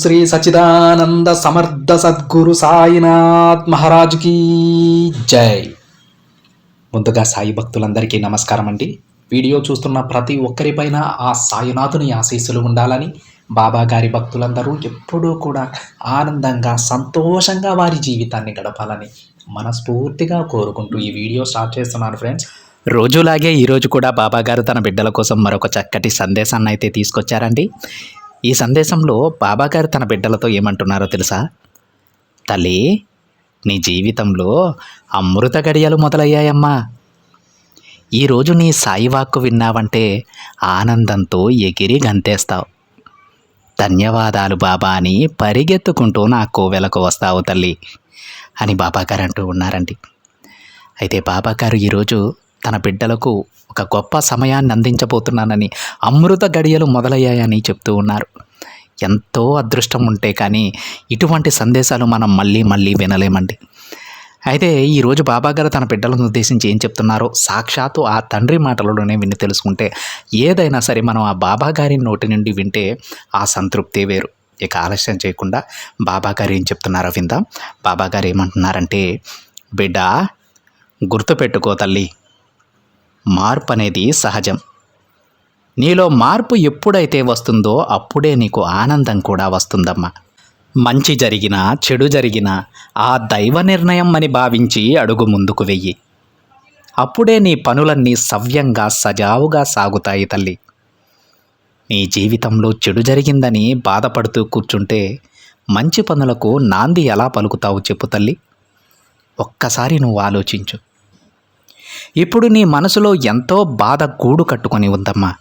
శ్రీ సచిదానంద సమర్థ సద్గురు సాయినాథ్ మహారాజుకి జై. ముందుగా సాయి భక్తులందరికీ నమస్కారం అండి. వీడియో చూస్తున్న ప్రతి ఒక్కరిపైన ఆ సాయినాథుని ఆశీస్సులు ఉండాలని బాబా గారి భక్తులందరూ ఎప్పుడూ కూడా ఆనందంగా సంతోషంగా వారి జీవితాన్ని గడపాలని మనస్ఫూర్తిగా కోరుకుంటూ ఈ వీడియో స్టార్ట్ చేస్తున్నాను ఫ్రెండ్స్. రోజులాగే ఈరోజు కూడా బాబాగారు తన బిడ్డల కోసం మరొక చక్కటి సందేశాన్ని అయితే తీసుకొచ్చారండి. ఈ సందేశంలో బాబాగారు తన బిడ్డలతో ఏమంటున్నారో తెలుసా? తల్లి నీ జీవితంలో అమృత గడియలు మొదలయ్యాయమ్మా. ఈరోజు నీ సాయి వాక్కు విన్నావంటే ఆనందంతో ఎగిరి గంతేస్తావు. ధన్యవాదాలు బాబా అని పరిగెత్తుకుంటూ నా కోవెలకు వస్తావు తల్లి అని బాబాగారు అంటూ ఉన్నారండి. అయితే బాబాగారు ఈరోజు తన బిడ్డలకు ఒక గొప్ప సమయాన్ని అందించబోతున్నానని అమృత గడియలు మొదలయ్యాయని చెప్తూ ఉన్నారు. ఎంతో అదృష్టం ఉంటే కానీ ఇటువంటి సందేశాలు మనం మళ్ళీ మళ్ళీ వినలేమండి. అయితే ఈరోజు బాబాగారు తన బిడ్డలను ఉద్దేశించి ఏం చెప్తున్నారో సాక్షాత్తు ఆ తండ్రి మాటలలోనే విని తెలుసుకుంటే ఏదైనా సరే మనం ఆ బాబా గారి నోటి నుండి వింటే ఆ సంతృప్తి వేరు. ఇక ఆలస్యం చేయకుండా బాబాగారు ఏం చెప్తున్నారో విందాం. బాబాగారు ఏమంటున్నారంటే బిడ్డ గుర్తుపెట్టుకో తల్లి. మార్పు అనేది సహజం. నీలో మార్పు ఎప్పుడైతే వస్తుందో అప్పుడే నీకు ఆనందం కూడా వస్తుందమ్మా. మంచి జరిగినా చెడు జరిగినా ఆ దైవ నిర్ణయం అని భావించి అడుగు ముందుకు వెయ్యి. అప్పుడే నీ పనులన్నీ సవ్యంగా సజావుగా సాగుతాయి తల్లి. నీ జీవితంలో చెడు జరిగిందని బాధపడుతూ కూర్చుంటే మంచి పనులకు నాంది ఎలా పలుకుతావు చెప్పు తల్లి. ఒక్కసారి నువ్వు ఆలోచించు. ఇప్పుడు నీ మనసులో ఎంతో బాధ గూడు కట్టుకొని ఉందమ్మా.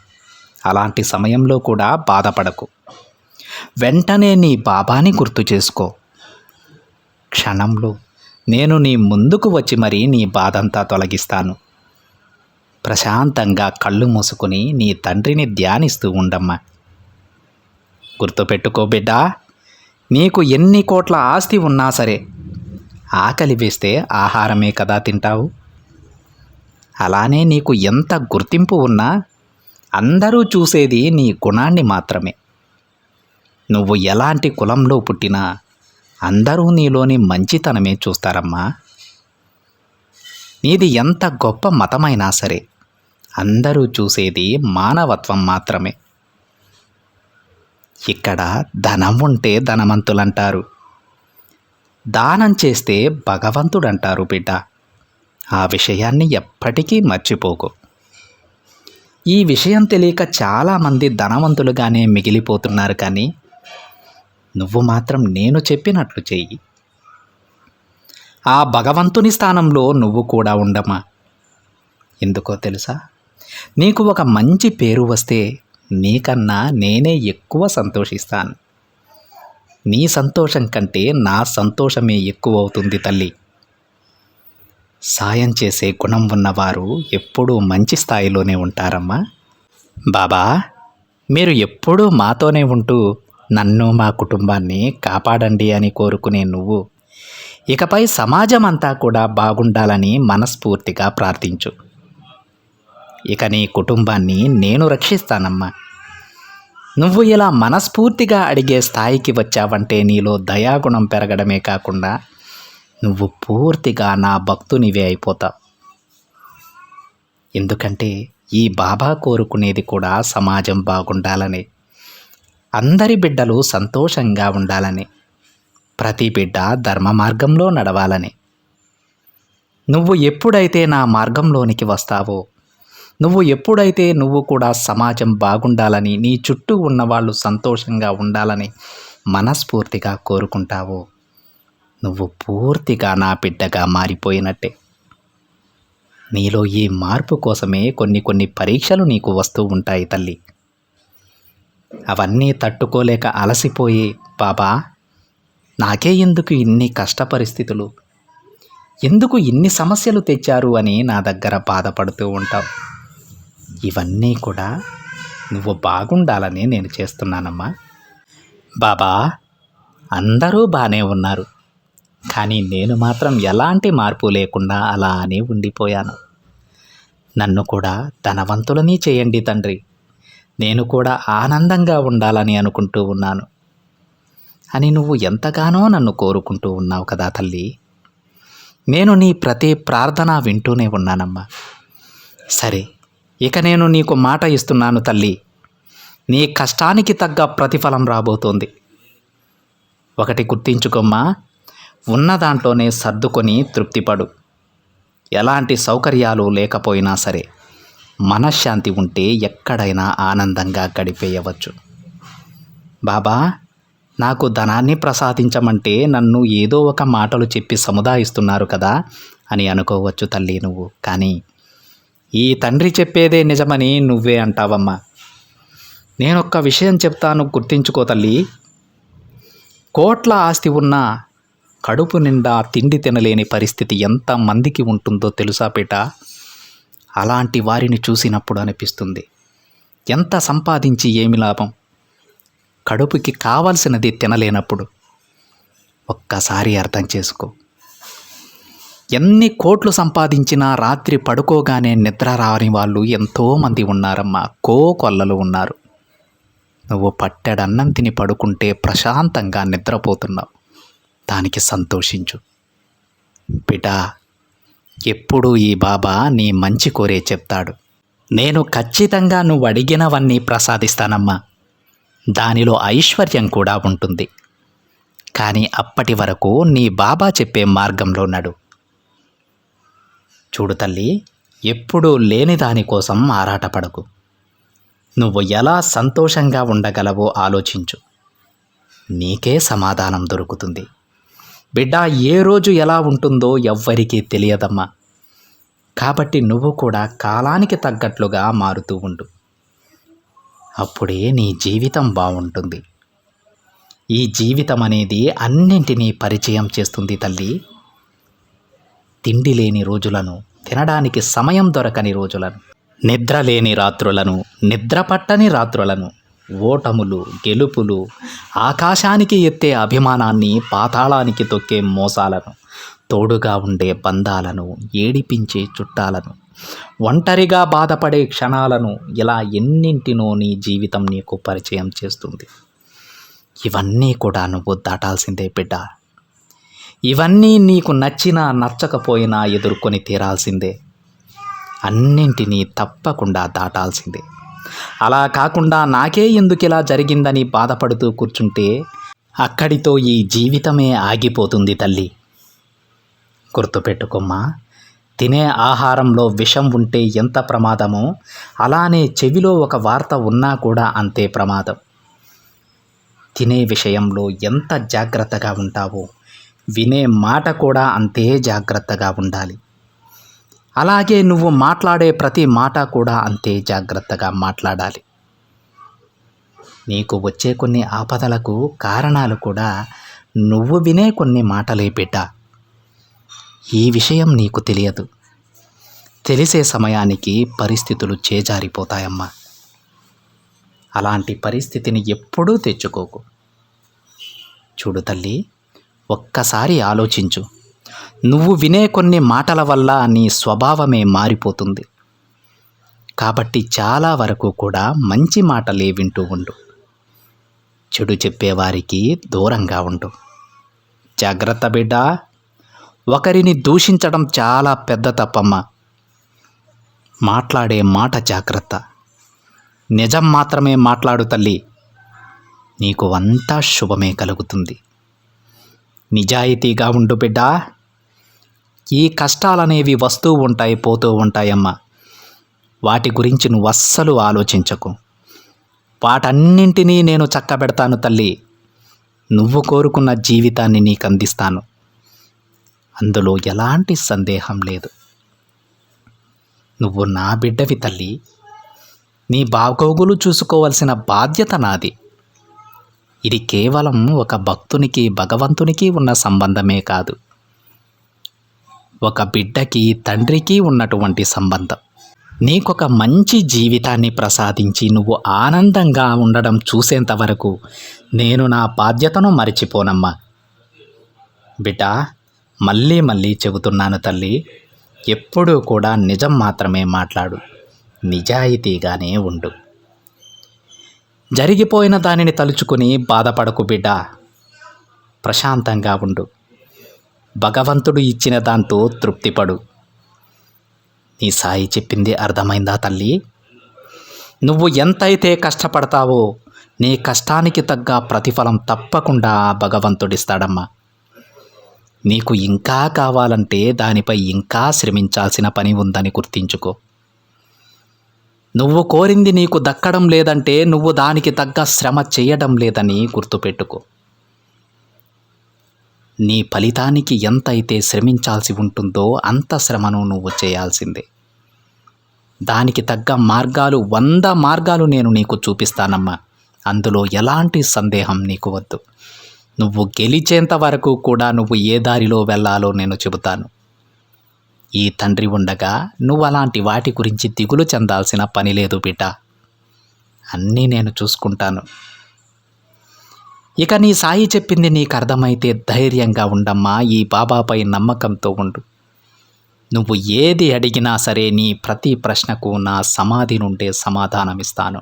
అలాంటి సమయంలో కూడా బాధపడకు. వెంటనే నీ బాబాని గుర్తు చేసుకో. క్షణంలో నేను నీ ముందుకు వచ్చి మరీ నీ బాధంతా తొలగిస్తాను. ప్రశాంతంగా కళ్ళు మూసుకుని నీ తండ్రిని ధ్యానిస్తూ ఉండమ్మా. గుర్తుపెట్టుకో బిడ్డా నీకు ఎన్ని కోట్ల ఆస్తి ఉన్నా సరే ఆకలి వేస్తే ఆహారమే కదా తింటావు. అలానే నీకు ఎంత గుర్తింపు ఉన్నా అందరూ చూసేది నీ గుణాన్ని మాత్రమే. నువ్వు ఎలాంటి కులంలో పుట్టినా అందరూ నీలోని మంచితనమే చూస్తారమ్మా. నీది ఎంత గొప్ప మతమైనా సరే అందరూ చూసేది మానవత్వం మాత్రమే. ఇక్కడ ధనం ఉంటే ధనవంతులంటారు. దానం చేస్తే భగవంతుడంటారు బిడ్డ. ఆ విషయాన్ని ఎప్పటికీ మర్చిపోకు. ఈ విషయం తెలియక చాలామంది ధనవంతులుగానే మిగిలిపోతున్నారు కానీ నువ్వు మాత్రం నేను చెప్పినట్లు చెయ్యి. ఆ భగవంతుని స్థానంలో నువ్వు కూడా ఉండమా? ఎందుకో తెలుసా? నీకు ఒక మంచి పేరు వస్తే నీకన్నా నేనే ఎక్కువ సంతోషిస్తాను. నీ సంతోషం కంటే నా సంతోషమే ఎక్కువ అవుతుంది తల్లి. సాయం చేసే గుణం ఉన్నవారు ఎప్పుడూ మంచి స్థాయిలోనే ఉంటారమ్మా. బాబా మీరు ఎప్పుడూ మాతోనే ఉంటూ నన్ను మా కుటుంబాన్ని కాపాడండి అని కోరుకునే నువ్వు. ఇకపై సమాజం అంతా కూడా బాగుండాలని మనస్ఫూర్తిగా ప్రార్థించు. ఇక నీ కుటుంబాన్ని నేను రక్షిస్తానమ్మా. నువ్వు ఇలా మనస్ఫూర్తిగా అడిగే స్థాయికి వచ్చావంటే నీలో దయాగుణం పెరగడమే కాకుండా నువ్వు పూర్తిగా నా భక్తునివే అయిపోతావు ఎందుకంటే ఈ బాబా కోరుకునేది కూడా సమాజం బాగుండాలని. అందరి బిడ్డలు సంతోషంగా ఉండాలని. ప్రతి బిడ్డ ధర్మ మార్గంలో నడవాలని. నువ్వు ఎప్పుడైతే నా మార్గంలోనికి వస్తావో నువ్వు ఎప్పుడైతే నువ్వు కూడా సమాజం బాగుండాలని నీ చుట్టూ ఉన్న వాళ్ళు సంతోషంగా ఉండాలని మనస్ఫూర్తిగా కోరుకుంటావో నువ్వు పూర్తిగా నా బిడ్డగా మారిపోయినట్టే. నీలో ఈ మార్పు కోసమే కొన్ని కొన్ని పరీక్షలు నీకు వస్తూ ఉంటాయి తల్లి. అవన్నీ తట్టుకోలేక అలసిపోయి బాబా నాకే ఎందుకు ఇన్ని కష్ట పరిస్థితులు ఎందుకు ఇన్ని సమస్యలు తెచ్చారు అని నా దగ్గర బాధపడుతూ ఉంటావు? ఇవన్నీ కూడా నువ్వు బాగుండాలని నేను చేస్తున్నానమ్మా. బాబా అందరూ బాగానే ఉన్నారు. కానీ నేను మాత్రం ఎలాంటి మార్పు లేకుండా అలానే ఉండిపోయాను. నన్ను కూడా ధనవంతులని చేయండి తండ్రి. నేను కూడా ఆనందంగా ఉండాలని అనుకుంటూ ఉన్నాను. అని నువ్వు ఎంతగానో నన్ను కోరుకుంటూ ఉన్నావు కదా తల్లి. నేను నీ ప్రతి ప్రార్థన వింటూనే ఉన్నానమ్మా. సరే ఇక నేను నీకు మాట ఇస్తున్నాను తల్లి. నీ కష్టానికి తగ్గ ప్రతిఫలం రాబోతోంది. ఒకటి గుర్తించుకోమ్మా. ఉన్న దాంట్లోనే సర్దుకొని తృప్తిపడు. ఎలాంటి సౌకర్యాలు లేకపోయినా సరే మనశ్శాంతి ఉంటే ఎక్కడైనా ఆనందంగా గడిపేయవచ్చు. బాబా నాకు ధనాన్ని ప్రసాదించమంటే నన్ను ఏదో ఒక మాటలు చెప్పి సముదాయిస్తున్నారు కదా అని అనుకోవచ్చు తల్లి నువ్వు. కానీ ఈ తండ్రి చెప్పేదే నిజమని నువ్వే అంటావమ్మా. నేనొక్క విషయం చెప్తాను గుర్తించుకో తల్లి. కోట్ల ఆస్తి ఉన్నా కడుపు నిండా తిండి తినలేని పరిస్థితి ఎంత మందికి ఉంటుందో తెలుసా పేట? అలాంటి వారిని చూసినప్పుడు అనిపిస్తుంది. ఎంత సంపాదించి ఏమి లాభం? కడుపుకి కావలసినది తినలేనప్పుడు. ఒక్కసారి అర్థం చేసుకో. ఎన్ని కోట్లు సంపాదించినా రాత్రి పడుకోగానే నిద్ర రాని వాళ్ళు ఎంతోమంది ఉన్నారమ్మా. కో కొల్లలు ఉన్నారు. నువ్వు పట్టెడన్నం తిని పడుకుంటే ప్రశాంతంగా నిద్రపోతున్నావు. దానికి సంతోషించు. బిడ్డా ఎప్పుడూ ఈ బాబా నీ మంచి కోరే చెప్తాడు. నేను ఖచ్చితంగా నువ్వు అడిగినవన్నీ ప్రసాదిస్తానమ్మా. దానిలో ఐశ్వర్యం కూడా ఉంటుంది. కానీ అప్పటి వరకు నీ బాబా చెప్పే మార్గంలో నడు. చూడు తల్లి ఎప్పుడూ లేని దానికోసం ఆరాటపడకు. నువ్వు ఎలా సంతోషంగా ఉండగలవో ఆలోచించు. నీకే సమాధానం దొరుకుతుంది. బిడ్డ ఏ రోజు ఎలా ఉంటుందో ఎవ్వరికీ తెలియదమ్మా. కాబట్టి నువ్వు కూడా కాలానికి తగ్గట్లుగా మారుతూ ఉండు. అప్పుడే నీ జీవితం బాగుంటుంది. ఈ జీవితం అనేది అన్నింటినీ పరిచయం చేస్తుంది తల్లి. తిండి లేని రోజులను తినడానికి సమయం దొరకని రోజులను నిద్ర లేని రాత్రులను నిద్ర పట్టని రాత్రులను ఓటములు గెలుపులు ఆకాశానికి ఎత్తే అభిమానాన్ని పాతాళానికి తొక్కే మోసాలను తోడుగా ఉండే బంధాలను ఏడిపించే చుట్టాలను ఒంటరిగా బాధపడే క్షణాలను ఇలా ఎన్నింటినో నీ జీవితం నీకు పరిచయం చేస్తుంది. ఇవన్నీ కూడా నువ్వు దాటాల్సిందే బిడ్డ. ఇవన్నీ నీకు నచ్చినా నచ్చకపోయినా ఎదుర్కొని తీరాల్సిందే. అన్నింటినీ తప్పకుండా దాటాల్సిందే. అలా కాకుండా నాకే ఎందుకు ఇలా జరిగిందని బాధపడుతూ కూర్చుంటే అక్కడితో ఈ జీవితమే ఆగిపోతుంది తల్లి. గుర్తుపెట్టుకోమ్మా తినే ఆహారంలో విషం ఉంటే ఎంత ప్రమాదమో అలానే చెవిలో ఒక వార్త ఉన్నా కూడా అంతే ప్రమాదం. తినే విషయంలో ఎంత జాగ్రత్తగా ఉంటావో వినే మాట కూడా అంతే జాగ్రత్తగా ఉండాలి. అలాగే నువ్వు మాట్లాడే ప్రతి మాట కూడా అంతే జాగ్రత్తగా మాట్లాడాలి. నీకు వచ్చే కొన్ని ఆపదలకు కారణాలు కూడా నువ్వు వినే కొన్ని మాటలే బిడ్డ. ఈ విషయం నీకు తెలియదు. తెలిసే సమయానికి పరిస్థితులు చేజారిపోతాయమ్మా. అలాంటి పరిస్థితిని ఎప్పుడూ తెచ్చుకోకు. చూడు తల్లి ఒక్కసారి ఆలోచించు. నువ్వు వినే కొన్ని మాటల వల్ల నీ స్వభావమే మారిపోతుంది. కాబట్టి చాలా వరకు కూడా మంచి మాటలే వింటూ ఉండు. చెడు చెప్పేవారికి దూరంగా ఉండు. జాగ్రత్త బిడ్డ. ఒకరిని దూషించడం చాలా పెద్ద తప్పమ్మ. మాట్లాడే మాట జాగ్రత్త. నిజం మాత్రమే మాట్లాడు తల్లి. నీకు అంతా శుభమే కలుగుతుంది. నిజాయితీగా ఉండు బిడ్డా. ఈ కష్టాలనేవి వస్తూ ఉంటాయి పోతూ ఉంటాయమ్మా. వాటి గురించి నువ్వు అస్సలు ఆలోచించకు. వాటన్నింటినీ నేను చక్కబెడతాను తల్లి. నువ్వు కోరుకున్న జీవితాన్ని నీకు అందిస్తాను అందులో ఎలాంటి సందేహం లేదు. నువ్వు నా బిడ్డవి తల్లి. నీ బాగోగులు చూసుకోవాల్సిన బాధ్యత నాది. ఇది కేవలం ఒక భక్తునికి భగవంతునికి ఉన్న సంబంధమే కాదు. ఒక బిడ్డకి తండ్రికి ఉన్నటువంటి సంబంధం. నీకొక మంచి జీవితాన్ని ప్రసాదించి నువ్వు ఆనందంగా ఉండడం చూసేంత వరకు నేను నా బాధ్యతను మరిచిపోనమ్మా. బిడ్డ మళ్ళీ మళ్ళీ చెబుతున్నాను తల్లి ఎప్పుడూ కూడా నిజం మాత్రమే మాట్లాడు. నిజాయితీగానే ఉండు. జరిగిపోయిన దానిని తలుచుకుని బాధపడకు బిడ్డ. ప్రశాంతంగా ఉండు. భగవంతుడు ఇచ్చిన దాంతో తృప్తిపడు. నీ సాయి చెప్పింది అర్థమైందా తల్లి? నువ్వు ఎంతైతే కష్టపడతావో నీ కష్టానికి తగ్గ ప్రతిఫలం తప్పకుండా భగవంతుడిస్తాడమ్మా. నీకు ఇంకా కావాలంటే దానిపై ఇంకా శ్రమించాల్సిన పని ఉందని గుర్తించుకో. నువ్వు కోరింది నీకు దక్కడం లేదంటే నువ్వు దానికి తగ్గ శ్రమ చేయడం లేదని గుర్తుపెట్టుకో. నీ ఫలితానికి ఎంతైతే శ్రమించాల్సి ఉంటుందో అంత శ్రమను నువ్వు చేయాల్సిందే. దానికి తగ్గ మార్గాలు వంద మార్గాలు నేను నీకు చూపిస్తానమ్మా. అందులో ఎలాంటి సందేహం నీకు వద్దు. నువ్వు గెలిచేంత వరకు కూడా నువ్వు ఏ దారిలో వెళ్ళాలో నేను చెబుతాను. ఈ తండ్రి ఉండగా నువ్వు అలాంటి వాటి గురించి దిగులు చెందాల్సిన పని లేదు బిడ్డ. అన్నీ నేను చూసుకుంటాను. ఇక నీ సాయి చెప్పింది నీకు అర్థమైతే ధైర్యంగా ఉండమ్మా ఈ బాబాపై నమ్మకంతో ఉండు. నువ్వు ఏది అడిగినా సరే నీ ప్రతి ప్రశ్నకు నా సమాధి నుండే సమాధానమిస్తాను.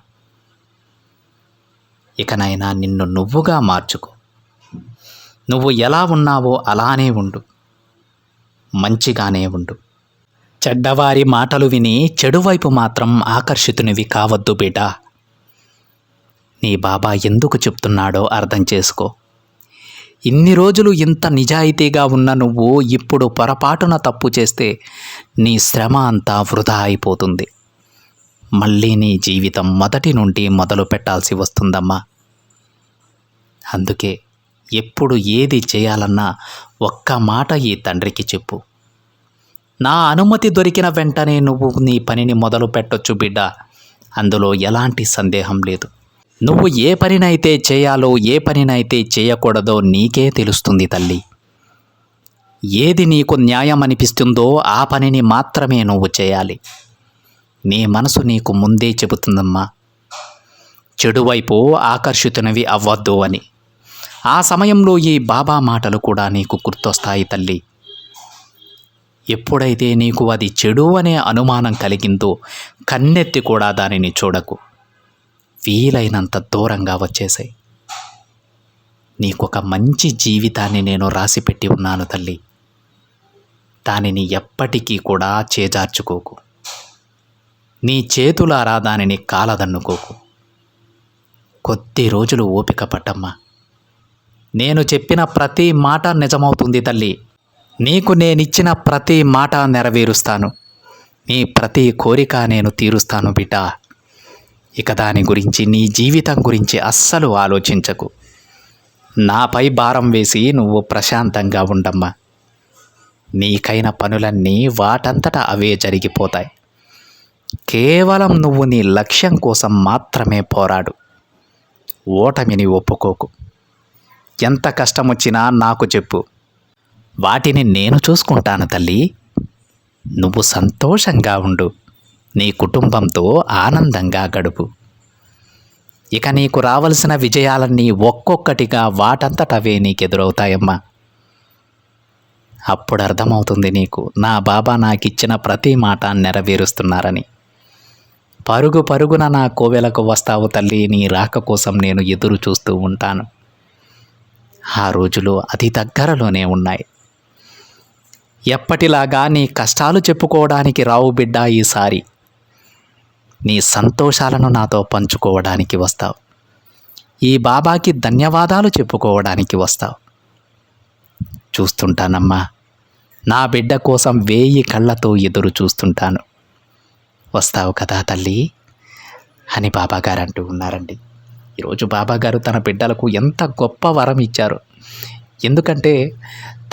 ఇకనైనా నిన్ను నువ్వుగా మార్చుకో. నువ్వు ఎలా ఉన్నావో అలానే ఉండు. మంచిగానే ఉండు. చెడ్డవారి మాటలు విని చెడువైపు మాత్రం ఆకర్షితునివి కావద్దు బిడ్డ. నీ బాబా ఎందుకు చెప్తున్నాడో అర్థం చేసుకో. ఇన్ని రోజులు ఇంత నిజాయితీగా ఉన్న నువ్వు ఇప్పుడు పొరపాటున తప్పు చేస్తే నీ శ్రమ అంతా వృధా అయిపోతుంది. మళ్ళీ నీ జీవితం మొదటి నుండి మొదలు పెట్టాల్సి వస్తుందమ్మా. అందుకే ఎప్పుడు ఏది చేయాలన్నా ఒక్క మాట ఈ తండ్రికి చెప్పు. నా అనుమతి దొరికిన వెంటనే నువ్వు నీ పనిని మొదలు పెట్టొచ్చు బిడ్డ. అందులో ఎలాంటి సందేహం లేదు. నువ్వు ఏ పనినైతే చేయాలో ఏ పనినైతే చేయకూడదో నీకే తెలుస్తుంది తల్లి. ఏది నీకు న్యాయం అనిపిస్తుందో ఆ పనిని మాత్రమే నువ్వు చేయాలి. నీ మనసు నీకు ముందే చెబుతుందమ్మా. చెడువైపు ఆకర్షితునివి అవ్వద్దు అని. ఆ సమయంలో ఈ బాబా మాటలు కూడా నీకు గుర్తొస్తాయి తల్లి. ఎప్పుడైతే నీకు అది చెడు అనే అనుమానం కలిగిందో కన్నెత్తి కూడా దానిని చూడకు. వీలైనంత దూరంగా వచ్చేసాయి నీకొక మంచి జీవితాన్ని నేను రాసిపెట్టి ఉన్నాను తల్లి. దానిని ఎప్పటికీ కూడా చేజార్చుకోకు. నీ చేతులారా దానిని కాలదన్నుకోకు. కొద్ది రోజులు ఓపిక పట్టమ్మా. నేను చెప్పిన ప్రతి మాట నిజమవుతుంది తల్లి. నీకు నేనిచ్చిన ప్రతి మాట నెరవేరుస్తాను. నీ ప్రతి కోరిక నేను తీరుస్తాను బిడ్డ. ఇక దాని గురించి నీ జీవితం గురించి అస్సలు ఆలోచించకు. నాపై భారం వేసి నువ్వు ప్రశాంతంగా ఉండమ్మా. నీకైన పనులన్నీ వాటంతట అవే జరిగిపోతాయి. కేవలం నువ్వు నీ లక్ష్యం కోసం మాత్రమే పోరాడు. ఓటమిని ఒప్పుకోకు. ఎంత కష్టం వచ్చినా నాకు చెప్పు. వాటిని నేను చూసుకుంటాను తల్లి. నువ్వు సంతోషంగా ఉండు. నీ కుటుంబంతో ఆనందంగా గడుపు. ఇక నీకు రావలసిన విజయాలన్నీ ఒక్కొక్కటిగా వాటంతటవే నీకెదురవుతాయమ్మా. అప్పుడు అర్థమవుతుంది నీకు నా బాబా నాకిచ్చిన ప్రతి మాట నెరవేరుస్తున్నారని. పరుగు పరుగున నా కోవెలకు వస్తావు తల్లి నీ రాక కోసం నేను ఎదురు చూస్తూ ఉంటాను. ఆ రోజులు అతి దగ్గరలోనే ఉన్నాయి. ఎప్పటిలాగా నీ కష్టాలు చెప్పుకోవడానికి రావు బిడ్డ ఈసారి. నీ సంతోషాలను నాతో పంచుకోవడానికి వస్తావు. ఈ బాబాకి ధన్యవాదాలు చెప్పుకోవడానికి వస్తావు. చూస్తుంటానమ్మా. నా బిడ్డ కోసం వేయి కళ్ళతో ఎదురు చూస్తుంటాను. వస్తావు కదా తల్లి? అని బాబాగారు అంటూ ఉన్నారండి. ఈరోజు బాబాగారు తన బిడ్డలకు ఎంత గొప్ప వరం ఇచ్చారు. ఎందుకంటే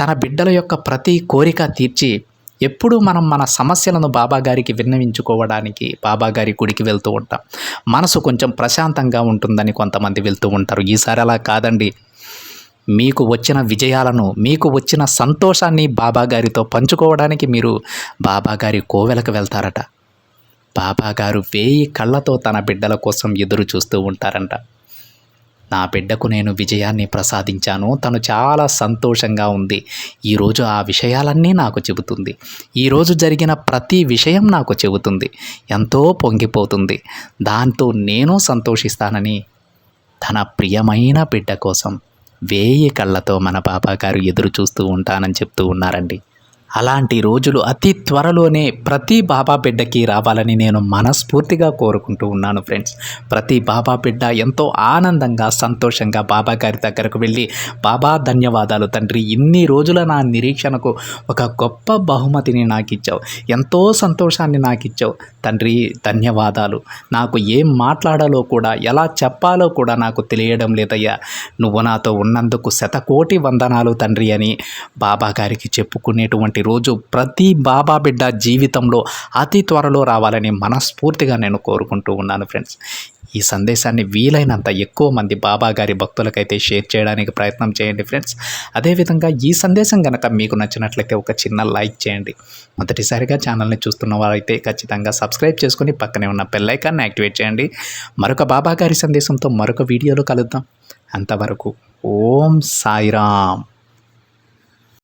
తన బిడ్డల యొక్క ప్రతి కోరిక తీర్చి ఎప్పుడూ మనం మన సమస్యలను బాబాగారికి విన్నవించుకోవడానికి బాబాగారి గుడికి వెళ్తూ ఉంటాం. మనసు కొంచెం ప్రశాంతంగా ఉంటుందని కొంతమంది వెళ్తూ ఉంటారు. ఈసారి అలా కాదండి. మీకు వచ్చిన విజయాలను మీకు వచ్చిన సంతోషాన్ని బాబాగారితో పంచుకోవడానికి మీరు బాబాగారి కోవెలకు వెళ్తారట. బాబాగారు వేయి కళ్ళతో తన బిడ్డల కోసం ఎదురు చూస్తూ ఉంటారంట. నా బిడ్డకు నేను విజయాన్ని ప్రసాదించాను. తను చాలా సంతోషంగా ఉంది. ఈరోజు ఆ విషయాలన్నీ నాకు చెబుతుంది. ఈరోజు జరిగిన ప్రతి విషయం నాకు చెబుతుంది. ఎంతో పొంగిపోతుంది. దాంతో నేను సంతోషిస్తానని తన ప్రియమైన బిడ్డ కోసం వేయి కళ్ళతో మన బాబా గారు ఎదురు చూస్తూ ఉంటానని చెప్తూ ఉన్నారండి. అలాంటి రోజులు అతి త్వరలోనే ప్రతి బాబా బిడ్డకి రావాలని నేను మనస్ఫూర్తిగా కోరుకుంటూ ఉన్నాను ఫ్రెండ్స్ ప్రతి బాబా బిడ్డ ఎంతో ఆనందంగా సంతోషంగా బాబా గారి దగ్గరకు వెళ్ళి బాబా ధన్యవాదాలు తండ్రి. ఇన్ని రోజుల నా నిరీక్షణకు ఒక గొప్ప బహుమతిని నాకు ఇచ్చావు ఎంతో సంతోషాన్ని నాకు ఇచ్చావు తండ్రి ధన్యవాదాలు. నాకు ఏం మాట్లాడాలో కూడా ఎలా చెప్పాలో కూడా నాకు తెలియడం లేదయ్యా. నువ్వు నాతో ఉన్నందుకు శతకోటి వందనాలు తండ్రి అని బాబా గారికి చెప్పుకునేటువంటి రోజు ప్రతి బాబా బిడ్డ జీవితంలో అతి త్వరలో రావాలని మనస్ఫూర్తిగా నేను కోరుకుంటూ ఉన్నాను ఫ్రెండ్స్. ఈ సందేశాన్ని వీలైనంత ఎక్కువ మంది బాబా గారి భక్తులకైతే షేర్ చేయడానికి ప్రయత్నం చేయండి ఫ్రెండ్స్. అదేవిధంగా ఈ సందేశం కనుక మీకు నచ్చినట్లయితే ఒక చిన్న లైక్ చేయండి. మొదటిసారిగా ఛానల్ని చూస్తున్న వారైతే ఖచ్చితంగా సబ్స్క్రైబ్ చేసుకొని పక్కనే ఉన్న బెల్లైకాన్ని యాక్టివేట్ చేయండి. మరొక బాబా గారి సందేశంతో మరొక వీడియోలో కలుద్దాం. అంతవరకు ఓం సాయిరామ్.